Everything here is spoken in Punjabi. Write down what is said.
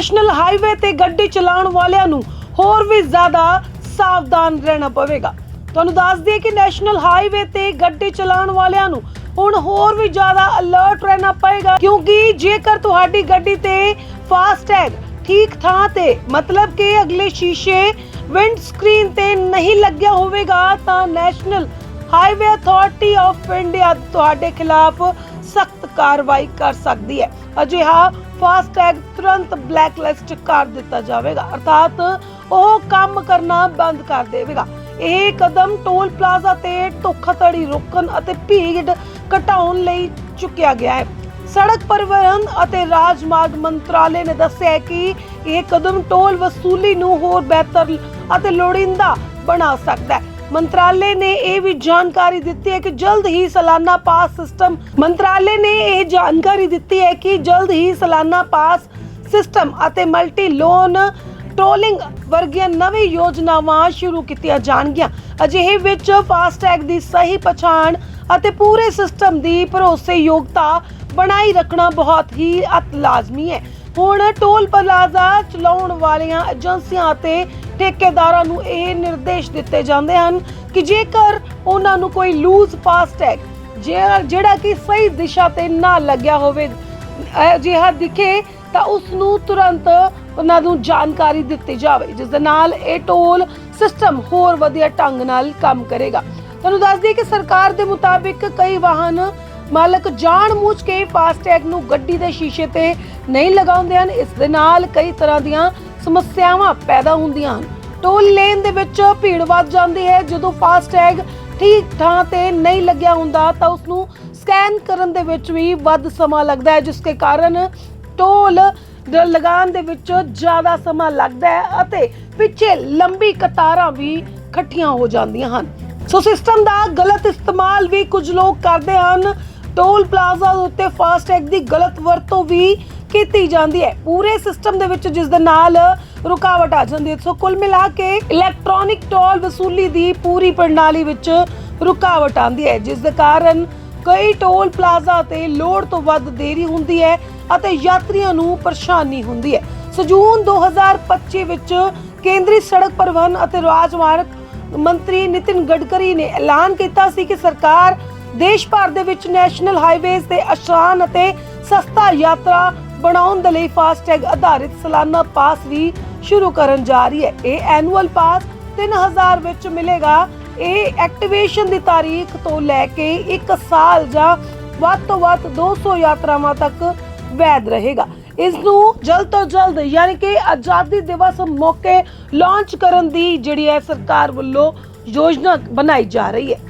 ਨੈਸ਼ਨਲ ਹਾਈਵੇ ਤੇ ਗੱਡੀ ਚਲਾਉਣ ਵਾਲਿਆਂ ਨੂੰ ਹੋਰ ਵੀ ਜ਼ਿਆਦਾ ਸਾਵਧਾਨ ਰਹਿਣਾ ਪਵੇਗਾ। ਤੁਹਾਨੂੰ ਦੱਸ ਦਈਏ ਕਿ ਨੈਸ਼ਨਲ ਹਾਈਵੇ ਤੇ ਗੱਡੀ ਚਲਾਉਣ ਵਾਲਿਆਂ ਨੂੰ ਹੁਣ ਹੋਰ ਵੀ ਜ਼ਿਆਦਾ ਅਲਰਟ ਰਹਿਣਾ ਪਏਗਾ ਕਿਉਂਕਿ ਜੇਕਰ ਤੁਹਾਡੀ ਗੱਡੀ ਤੇ ਫਾਸਟੈਗ ਠੀਕ ਥਾਂ ਤੇ ਮਤਲਬ ਕਿ ਅਗਲੇ ਸ਼ੀਸ਼ੇ ਵਿੰਡ ਸਕਰੀਨ ਤੇ ਨਹੀਂ ਲੱਗਿਆ ਹੋਵੇਗਾ, ਤਾਂ National Highway Authority of India ਤੁਹਾਡੇ ਖਿਲਾਫ ਸਖਤ ਕਾਰਵਾਈ ਕਰ ਸਕਦੀ ਹੈ। ਅਜਿਹਾ ਫਾਸਟੈਗ ਤੁਰੰਤ ਬਲੈਕਲਿਸਟ ਕਰ ਦਿੱਤਾ ਜਾਵੇਗਾ। ਅਰਥਾਤ ਉਹ ਕੰਮ ਕਰਨਾ ਬੰਦ ਕਰ ਦੇਵੇਗਾ। ਇਹ ਕਦਮ ਟੋਲ ਪਲਾਜ਼ਾ ਤੇ ਧੋਖਾਧੜੀ ਰੋਕਣ ਅਤੇ ਭੀੜ ਘਟਾਉਣ ਲਈ ਚੁੱਕਿਆ ਗਿਆ ਹੈ। ਸੜਕ ਪਰਿਵਹਨ ਅਤੇ ਰਾਜਮਾਰਗ ਮੰਤਰਾਲੇ ਨੇ ਦੱਸਿਆ ਹੈ ਕਿ ਇਹ ਕਦਮ ਟੋਲ ਵਸੂਲੀ ਨੂੰ ਹੋਰ ਬਿਹਤਰ ਅਤੇ ਲੋੜੀਂਦਾ ਬਣਾ ਸਕਦਾ ਹੈ। ਮੰਤਰਾਲੇ ਨੇ ਇਹ ਵੀ ਜਾਣਕਾਰੀ ਦਿੱਤੀ ਹੈ ਕਿ ਜਲਦ ਹੀ ਸਾਲਾਨਾ ਪਾਸ ਸਿਸਟਮ, ਮੰਤਰਾਲੇ ਨੇ ਇਹ ਜਾਣਕਾਰੀ ਦਿੱਤੀ ਹੈ ਕਿ ਜਲਦ ਹੀ ਸਾਲਾਨਾ ਪਾਸ ਸਿਸਟਮ ਅਤੇ ਮਲਟੀ ਲੋਨ ਟੋਲਿੰਗ ਵਰਗੀਆਂ ਨਵੀਂ ਯੋਜਨਾਵਾਂ ਸ਼ੁਰੂ ਕੀਤੀਆਂ ਜਾਣਗੀਆਂ। ਅਜਿਹੇ ਵਿੱਚ ਫਾਸਟੈਗ ਦੀ ਸਹੀ ਪਛਾਣ ਅਤੇ ਪੂਰੇ ਸਿਸਟਮ ਦੀ ਭਰੋਸੇਯੋਗਤਾ ਬਣਾਈ ਰੱਖਣਾ ਬਹੁਤ ਹੀ ਅਤ ਲਾਜ਼ਮੀ ਹੈ। ਹੁਣ ਟੋਲ ਪਲਾਜ਼ਾ ਚਲਾਉਣ ਵਾਲੀਆਂ ਏਜੰਸੀਆਂ ਅਤੇ ਠੇਕੇਦਾਰਾਂ ਨੂੰ ਇਹ ਨਿਰਦੇਸ਼ ਦਿੱਤੇ ਜਾਂਦੇ ਹਨ ਕਿ ਜੇਕਰ ਉਹਨਾਂ ਨੂੰ ਕੋਈ ਲੂਜ਼ ਫਾਸਟੈਗ ਜਿਹੜਾ ਜਿਹੜਾ ਕਿ ਸਹੀ ਦਿਸ਼ਾ ਤੇ ਨਾ ਲੱਗਿਆ ਹੋਵੇ ਅਜਿਹਾ ਦਿਖੇ, ਤਾਂ ਉਸ ਨੂੰ ਤੁਰੰਤ ਉਹਨਾਂ ਨੂੰ ਜਾਣਕਾਰੀ ਦਿੱਤੀ ਜਾਵੇ, ਜਿਸ ਦੇ ਨਾਲ ਇਹ ਟੋਲ ਸਿਸਟਮ ਹੋਰ ਵਧੀਆ ਢੰਗ ਨਾਲ ਕੰਮ ਕਰੇਗਾ। ਤੁਹਾਨੂੰ ਦੱਸ ਦਈਏ ਕਿ ਸਰਕਾਰ ਦੇ ਮੁਤਾਬਿਕ ਕਈ ਵਾਹਨ ਮਾਲਕ ਜਾਣ-ਬੁੱਝ ਕੇ ਫਾਸਟੈਗ ਨੂੰ ਗੱਡੀ ਦੇ ਸ਼ੀਸ਼ੇ ਤੇ ਨਹੀਂ ਲਗਾਉਂਦੇ ਹਨ। ਇਸ ਦੇ ਨਾਲ ਕਈ ਤਰ੍ਹਾਂ ਦੀਆਂ ਸਮੱਸਿਆਵਾਂ ਪੈਦਾ ਹੁੰਦੀਆਂ ਹਨ। ਟੋਲ ਲੇਨ ਦੇ ਵਿੱਚ ਭੀੜ ਵੱਧ ਜਾਂਦੀ ਹੈ। ਜਦੋਂ ਫਾਸਟੈਗ ਠੀਕ ਥਾਂ ਤੇ ਨਹੀਂ ਲੱਗਿਆ ਹੁੰਦਾ ਤਾਂ ਉਸ ਨੂੰ ਸਕੈਨ ਕਰਨ ਦੇ ਵਿੱਚ ਵੀ ਵੱਧ ਸਮਾਂ ਲੱਗਦਾ ਹੈ, ਜਿਸ ਦੇ ਕਾਰਨ ਟੋਲ ਲਗਾਉਣ ਦੇ ਵਿੱਚ ਜ਼ਿਆਦਾ ਸਮਾਂ ਲੱਗਦਾ ਹੈ ਅਤੇ ਪਿੱਛੇ ਲੰਬੀ ਕਤਾਰਾਂ ਵੀ ਇਕੱਠੀਆਂ ਹੋ ਜਾਂਦੀਆਂ ਹਨ। ਸੋ ਸਿਸਟਮ ਦਾ ਗਲਤ ਇਸਤੇਮਾਲ ਵੀ ਕੁਝ ਲੋਕ ਕਰਦੇ ਹਨ। ਟੋਲ ਪਲਾਜ਼ਾ ਉੱਤੇ ਫਾਸਟੈਗ ਦੀ ਗਲਤ ਵਰਤੋਂ ਵੀ ਕੀਤੀ ਜਾਂਦੀ ਹੈ। ਪੂਰੇ ਸਿਸਟਮ ਦੇ ਵਿੱਚ ਜਿਸ ਦੇ ਨਾਲ ਰੁਕਾਵਟ ਆ ਜਾਂਦੀ ਹੈ। ਸੋ ਕੁੱਲ ਮਿਲਾ ਕੇ ਇਲੈਕਟ੍ਰੋਨਿਕ ਟੋਲ ਵਸੂਲੀ ਦੀ ਪੂਰੀ ਪ੍ਰਣਾਲੀ ਵਿੱਚ ਰੁਕਾਵਟ ਆਉਂਦੀ ਹੈ। ਜਿਸ ਦੇ ਕਾਰਨ ਕਈ ਟੋਲ ਪਲਾਜ਼ਾ ਤੇ ਲੋੜ ਤੋਂ ਵੱਧ ਦੇਰੀ ਹੁੰਦੀ ਹੈ ਅਤੇ ਯਾਤਰੀਆਂ ਨੂੰ ਪਰੇਸ਼ਾਨੀ ਹੁੰਦੀ ਹੈ। ਸੋ ਜੂਨ 2025 ਵਿੱਚ ਕੇਂਦਰੀ ਸੜਕ ਪਰਿਵਹਨ ਅਤੇ ਰਾਜਮਾਰਗ ਮੰਤਰੀ ਨਿਤਿਨ ਗਡਕਰੀ ਨੇ ਐਲਾਨ ਕੀਤਾ ਸੀ ਕਿ ਸਰਕਾਰ ਦੇਸ਼ ਭਰ ਦੇ ਵਿੱਚ ਨੈਸ਼ਨਲ ਹਾਈਵੇਜ਼ ਤੇ ਆਸਾਨ ਅਤੇ ਸਸਤਾ ਯਾਤਰਾ ਬਣਾਉਣ ਦੇ ਲਈ ਫਾਸਟੈਗ ਆਧਾਰਿਤ ਸਾਲਾਨਾ ਪਾਸ ਵੀ ਸ਼ੁਰੂ ਕਰਨ ਜਾ ਰਹੀ ਹੈ। ਇਹ ਐਨੂਅਲ ਪਾਸ 3000 ਵਿੱਚ ਮਿਲੇਗਾ। ਇਹ ਐਕਟੀਵੇਸ਼ਨ ਦੀ ਤਾਰੀਖ ਤੋਂ ਲੈ ਕੇ 1 ਸਾਲ ਜਾਂ ਵੱਧ ਤੋਂ ਵੱਧ 200 ਯਾਤਰਾਵਾਂ ਤੱਕ ਵੈਧ ਰਹੇਗਾ। ਇਸ ਨੂੰ ਜਲਦ ਤੋਂ ਜਲਦ ਯਾਨੀ ਕਿ ਆਜ਼ਾਦੀ ਦਿਵਸ ਮੌਕੇ ਲਾਂਚ ਕਰਨ ਦੀ ਜਿਹੜੀ ਹੈ ਸਰਕਾਰ ਵੱਲੋਂ ਯੋਜਨਾ ਬਣਾਈ ਜਾ ਰਹੀ ਹੈ।